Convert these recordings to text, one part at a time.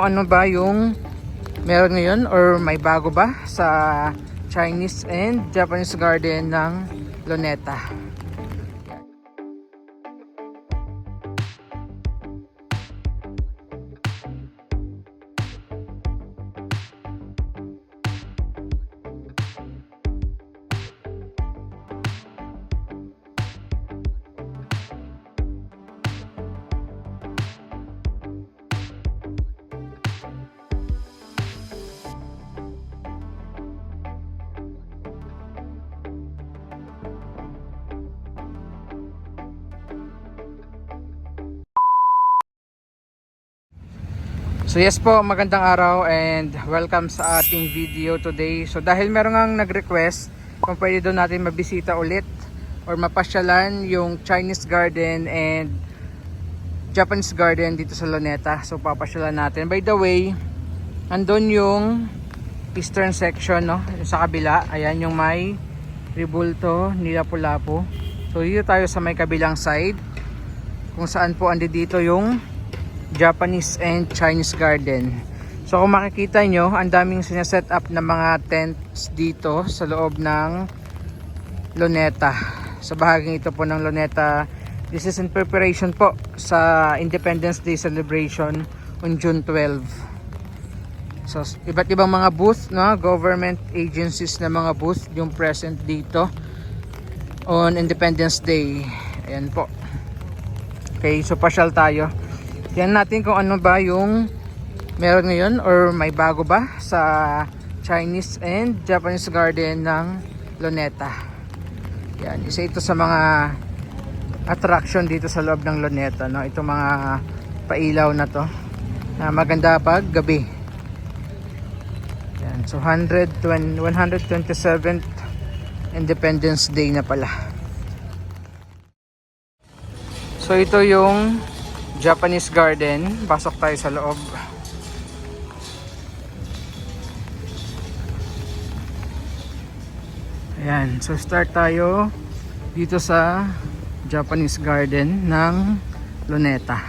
Ano ba yung meron ngayon or may bago ba sa Chinese and Japanese garden ng Luneta? So yes po, magandang araw and welcome sa ating video today. So dahil meron ngang nag-request kung pwede doon natin mabisita ulit or mapasyalan yung Chinese garden and Japanese garden dito sa Luneta. So papasyalan natin. By the way, andun yung eastern section no, sa kabila. Ayan yung may ribulto, nilapu-lapu. So dito tayo sa may kabilang side kung saan po andi dito yung Japanese and Chinese garden. So kung makikita nyo, ang daming sineset up na mga tents dito sa loob ng Luneta. Sa bahaging ito po ng Luneta, this is in preparation po sa Independence Day celebration on June 12. So iba't ibang mga booth, no, government agencies na mga booth yung present dito on Independence Day. Ayan po. Okay, so pasyal tayo. Yan natin kung ano ba yung meron ngayon or may bago ba sa Chinese and Japanese garden ng Luneta. Yan, isa ito sa mga attraction dito sa loob ng Luneta, no? Itong mga pailaw na to. Na maganda pag gabi. Yan, so 120, 127th Independence Day na pala. So ito yung Japanese garden. Pasok tayo sa loob. Ayan. So start tayo dito sa Japanese garden ng Luneta.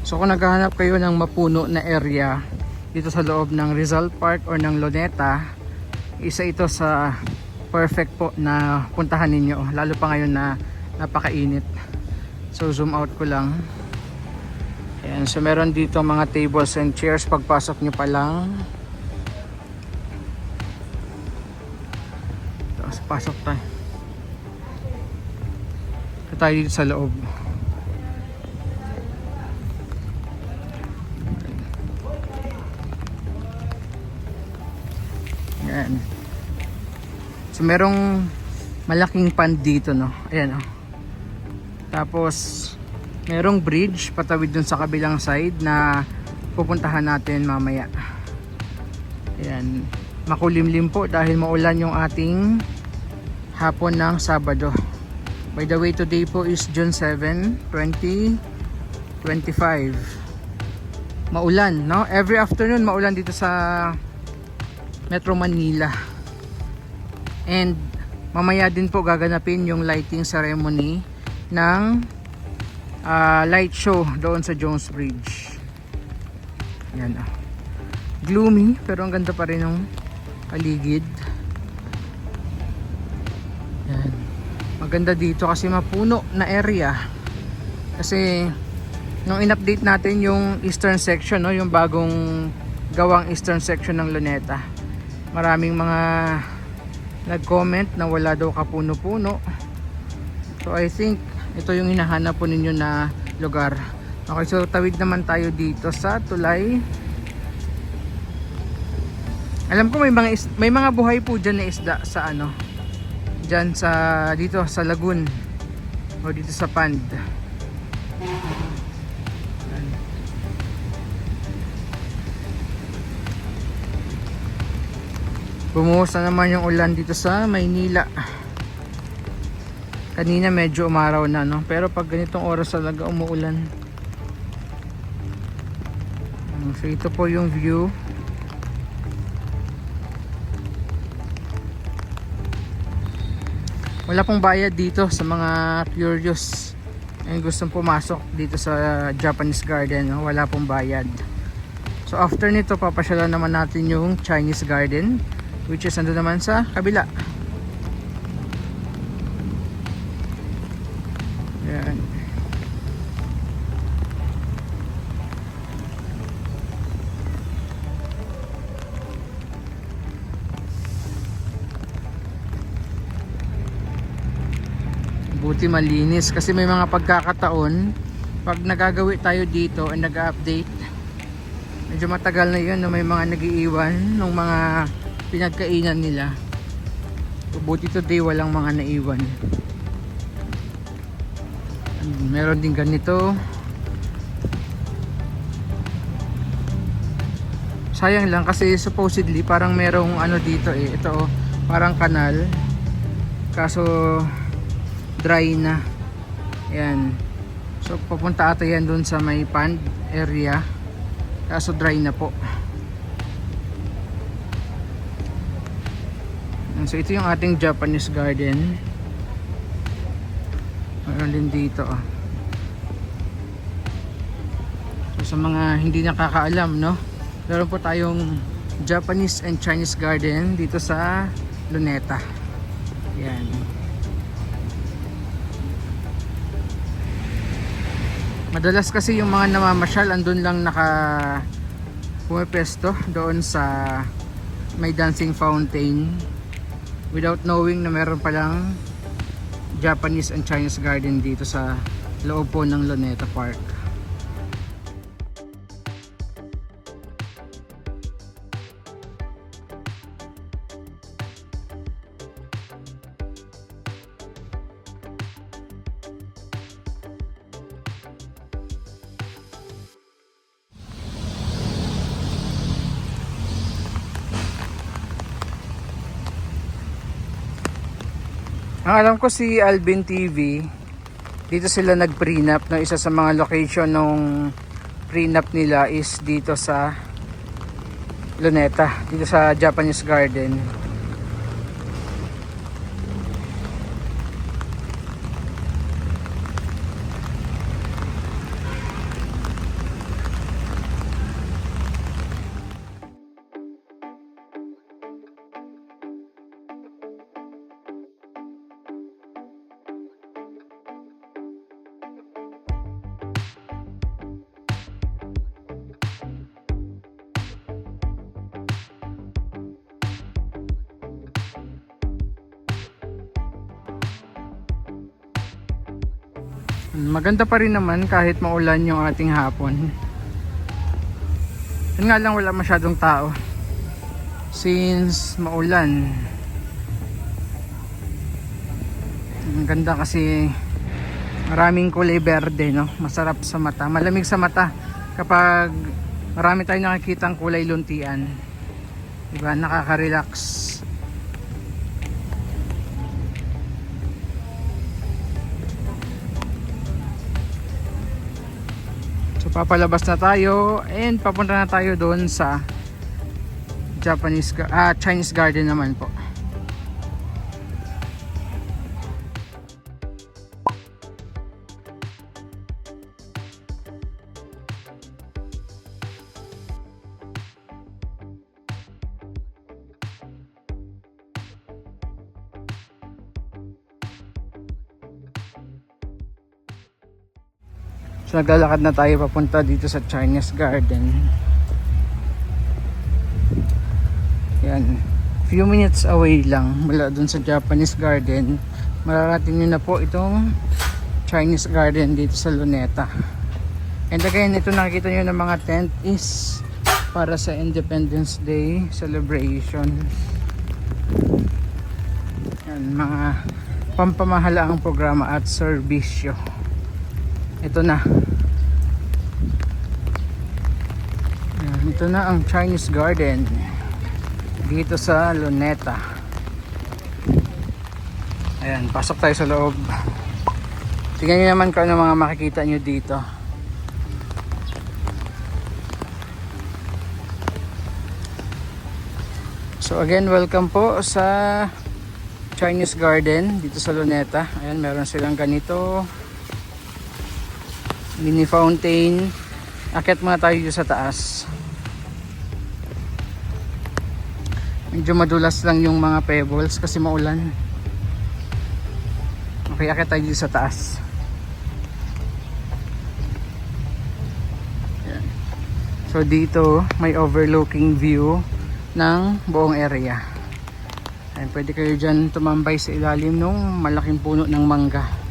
So kung naghahanap kayo ng mapuno na area dito sa loob ng Rizal Park or ng Luneta, isa ito sa perfect po na puntahan ninyo. Lalo pa ngayon na napakainit. So zoom out ko lang. Ayan, so meron dito mga tables and chairs pagpasok nyo pa lang. Tapos pasok tayo. Ito tayo dito sa loob. Ayan. So merong malaking pan dito no. Ayan oh. Tapos merong bridge patawid dun sa kabilang side na pupuntahan natin mamaya. Ayan. Makulimlim po dahil maulan yung ating hapon ng Sabado. By the way today po is June 7 2025 maulan no? Every afternoon maulan dito sa Metro Manila. And mamaya din po gaganapin yung lighting ceremony ng uh, light show doon sa Jones Bridge. Yan ah. Gloomy pero ang ganda pa rin ng paligid. Yan. Maganda dito kasi mapuno na area. Kasi nung in-update natin yung eastern section, no, yung bagong gawang eastern section ng Luneta. Maraming mga nag-comment na wala daw kapuno-puno. So I think ito yung hinahanap po ninyo na lugar. Okay so tawid naman tayo dito sa tulay. Alam ko may mga may mga buhay po dyan na isda sa ano dyan sa dito sa lagoon o dito sa pond. Bumuhos na naman yung ulan dito sa Maynila kanina medyo umaraw na no pero pag ganitong oras talaga umuulan Um, so ito po yung view wala pong bayad dito sa mga curious and gustong pumasok dito sa Japanese garden no? wala pong bayad So after nito, papasyalan naman natin yung Chinese garden which is nandun naman sa kabila. Buti malinis. Kasi may mga pagkakataon pag nagagawi tayo dito and nag-update medyo matagal na yun na may mga nagiiwan ng mga pinagkainan nila. So, buti today walang mga naiwan. And meron din ganito. Sayang lang kasi supposedly parang merong ano dito eh ito oh, parang kanal. Kaso dry na. Yan so papunta ata yan dun sa may pond area. Kaso dry na po. So ito yung ating Japanese garden. Meron din dito ah. so sa mga hindi nakakaalam no? Meron po tayong Japanese and Chinese garden dito sa Luneta. Yan Madalas kasi yung mga namamasyal andun lang naka pumepesto doon sa may dancing fountain without knowing na meron palang Japanese and Chinese garden dito sa loob po ng Luneta Park. Ang alam ko si Alvin TV, dito sila nag-prenup ng isa sa mga location nung prenup nila is dito sa Luneta, dito sa Japanese Garden. Maganda pa rin naman kahit maulan yung ating hapon. Yun nga lang wala masyadong tao. Since maulan. Ang ganda kasi maraming kulay berde no. Masarap sa mata. Malamig sa mata kapag marami tayong nakikitang kulay luntian. Diba? Nakaka-relax. Papalabas na tayo and papunta na tayo doon sa Japanese ah, Chinese garden naman po. So naglalakad na tayo papunta dito sa Chinese Garden. Yan. Few minutes away lang mula dun sa Japanese Garden. Mararating nyo na po itong Chinese Garden dito sa Luneta. And again, ito nakikita nyo ng mga tent is para sa Independence Day celebration. Yan, mga pampamahalaang programa at serbisyo ito na. Ito na ang Chinese Garden dito sa Luneta. Ayan pasok tayo sa loob. Tingnan nyo naman kung ano mga makikita nyo dito. So again welcome po sa Chinese Garden dito sa Luneta. Ayan meron silang ganito mini fountain. Akit muna tayo sa taas. Medyo madulas lang yung mga pebbles kasi maulan. Okay akit tayo sa taas. So dito may overlooking view ng buong area. Ayan, pwede kayo dyan tumambay sa ilalim ng malaking puno ng mangga.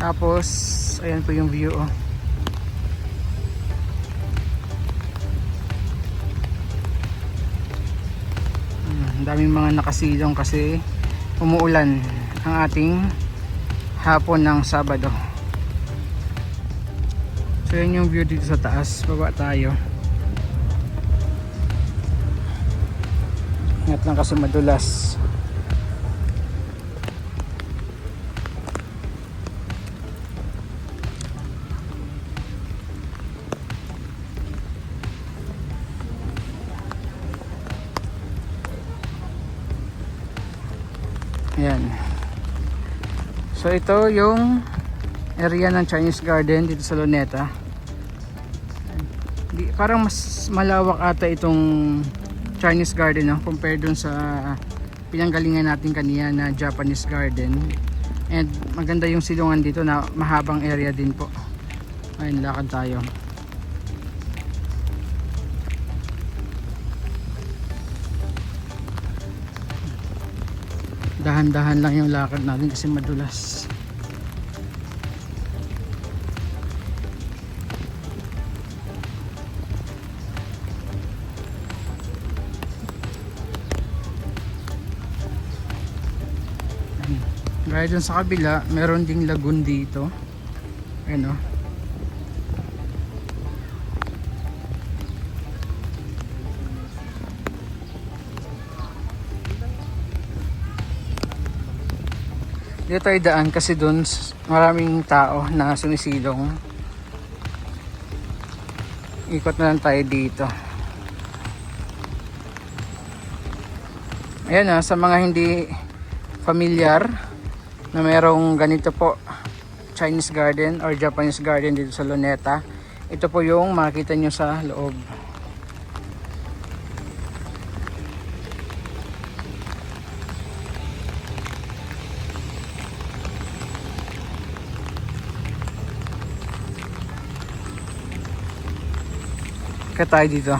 Tapos, ayan po yung view oh. Hmm, Ang daming mga nakasilong kasi umuulan ang ating hapon ng Sabado. So yan yung view dito sa taas. Baba tayo. Ingat lang kasi madulas. So ito yung area ng Chinese Garden dito sa Luneta. Di, parang mas malawak ata itong Chinese Garden no, compared dun sa pinanggalingan natin kanina na Japanese Garden. And maganda yung silungan dito na mahabang area din po. Ayun, lakad tayo. Dahan-dahan lang yung lakad natin kasi madulas. Gaya dun sa kabila, meron ding lagoon dito. Ayan o. Dito tayo daan kasi s- maraming tao na sumisilong. Ikot na lang tayo dito. Ayan na, sa mga hindi familiar na merong ganito po Chinese garden or Japanese garden dito sa Luneta. Ito po yung makita nyo sa loob. Kaya tayo dito.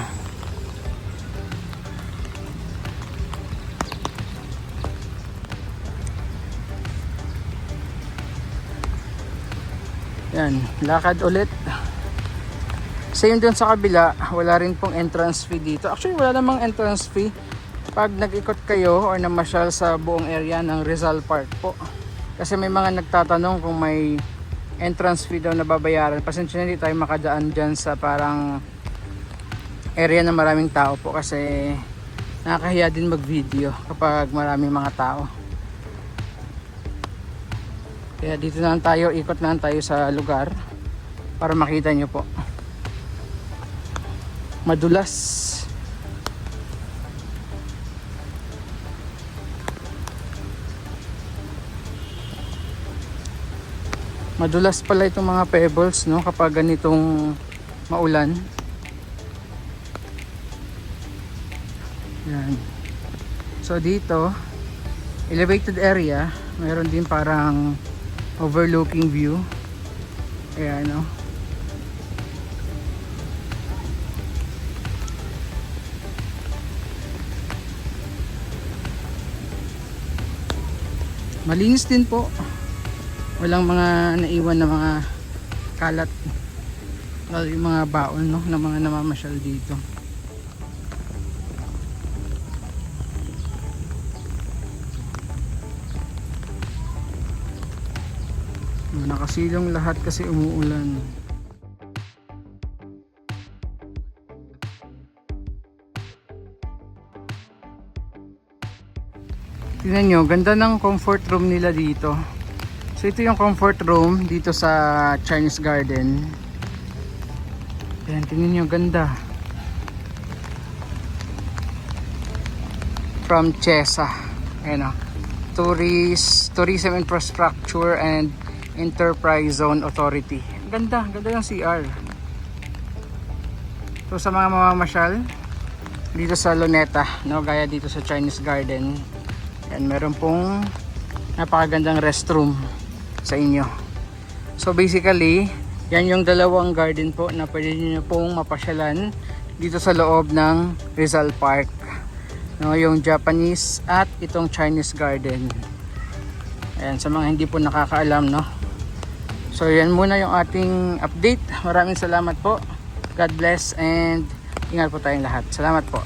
Yan, lakad ulit. Same dun sa kabila, wala rin pong entrance fee dito. Actually, wala namang entrance fee pag nag-ikot kayo or namasyal sa buong area ng Rizal Park po. Kasi may mga nagtatanong kung may entrance fee daw na babayaran. Pasensya na hindi tayo makadaan dyan sa parang area na maraming tao po kasi nakakahiya din mag-video kapag maraming mga tao. Kaya dito na tayo, ikot na tayo sa lugar para makita nyo po. Madulas. Madulas pala itong mga pebbles no kapag ganitong maulan. Yan. So dito, elevated area, mayroon din parang overlooking view. Ayan, no? Malinis din po. Walang mga naiwan na mga kalat. Lalo yung mga baon, no? Na mga namamasyal dito. Nakasilong lahat kasi umuulan. Tingnan nyo, ganda ng comfort room nila dito. So ito yung comfort room dito sa Chinese Garden. Ayan, tingnan nyo, ganda. From Chesa. Ayan o. Tourist, Tourism Infrastructure and Enterprise Zone Authority. Ganda, ganda yung CR. So sa mga mamamasyal, dito sa Luneta, no? Gaya dito sa Chinese Garden. Yan, meron pong napakagandang restroom sa inyo. So basically, yan yung dalawang garden po na pwede niyo pong mapasyalan dito sa loob ng Rizal Park. No, yung Japanese at itong Chinese garden. Ayan, sa mga hindi po nakakaalam, no? So, yan muna yung ating update. Maraming salamat po. God bless and ingat po tayong lahat. Salamat po.